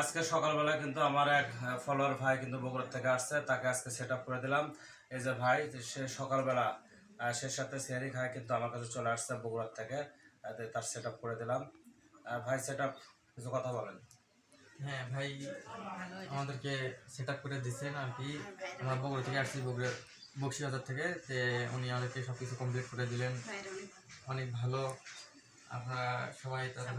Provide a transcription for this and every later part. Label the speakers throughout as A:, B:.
A: আজকে সকালবেলা কিন্তু আমার এক ফলোয়ার ভাই কিন্তু বগুড়া থেকে আসছে, তাকে আজকে সেট করে দিলাম। এই যে ভাই সে সকালবেলা সে সাথে সেহারি খায় কিন্তু আমার কাছে চলে আসছে বগুড়ার থেকে তার সেট করে দিলাম। ভাই সেট কিছু কথা বলেন।
B: হ্যাঁ ভাই, আমাদেরকে সেট করে দিচ্ছেন আর কি। আমরা বগুড়া থেকে আসছি, বগুড়া, বক্সিবাজার থেকে যে উনি আমাদেরকে সব কিছু কমপ্লিট করে দিলেন। অনেক ভালো। আপনারা সবাই তাদের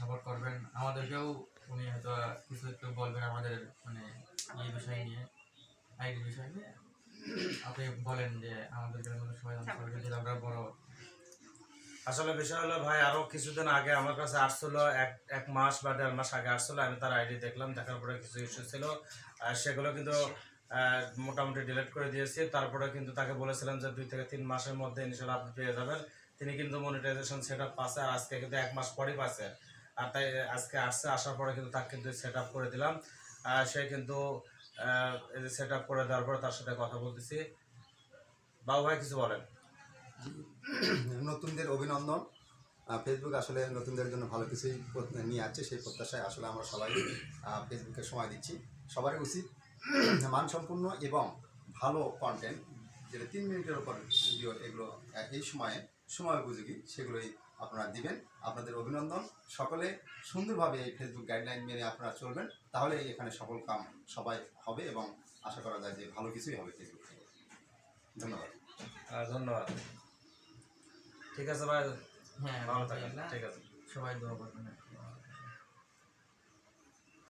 B: সাপোর্ট করবেন। আমাদেরকেও উনি হয়তো কিছু একটু বলবেন আমাদের মানে এই বিষয় নিয়ে বিষয় নিয়ে? আপনি বলেন যে আমাদের গ্রামের যদি আমরা বড়।
A: আসলে বিষয় হলো ভাই, আরও কিছুদিন আগে আমার কাছে এক এক মাস বা দেড় মাস আগে আমি তার আইডি দেখলাম, দেখার পরে কিছু ইস্যু ছিল। সেগুলো কিন্তু মোটামুটি ডিলিট করে দিয়েছি। তারপরে কিন্তু তাকে বলেছিলাম যে দুই থেকে তিন মাসের মধ্যে ইনশাল্লাহ আপনি পেয়ে যাবেন। তিনি কিন্তু মনিটাইজেশন সেট পাচ্ছে আর আজকে কিন্তু এক মাস পরেই পাচ্ছে। আর তাই আজকে আসছে, আসার পরে কিন্তু তাকে কিন্তু সেট করে দিলাম। সে কিন্তু সেট আপ করে দেওয়ার পরে তার সাথে কথা বলতেছি। বাবু ভাই, কিছু বলেন?
C: নতুনদের অভিনন্দন। ফেসবুক আসলে নতুনদের জন্য ভালো কিছুই নিয়ে আসছে, সেই প্রত্যাশায় আসলে আমরা সবাই ফেসবুকে সময় দিচ্ছি। সবারই উচিত মানসম্পন্ন এবং ভালো কন্টেন্ট যেটা তিন মিনিটের ওপর ভিডিও এগুলো এই সময়ে সময় উপযোগী সেগুলোই আপনারা দিবেন। আপনাদের অভিনন্দন। সকলে সুন্দরভাবে এই ফেসবুক গাইডলাইন মেনে আপনারা চলবেন তাহলে এখানে সফল কাম সবাই হবে এবং আশা করা যায় যে ভালো কিছুই হবে ফেসবুক থেকে। ধন্যবাদ।
A: ধন্যবাদ। ঠিক আছে ভাই।
B: হ্যাঁ
A: ভালো থাকেন। ঠিক আছে।
B: সবাই দোয়া করবেন।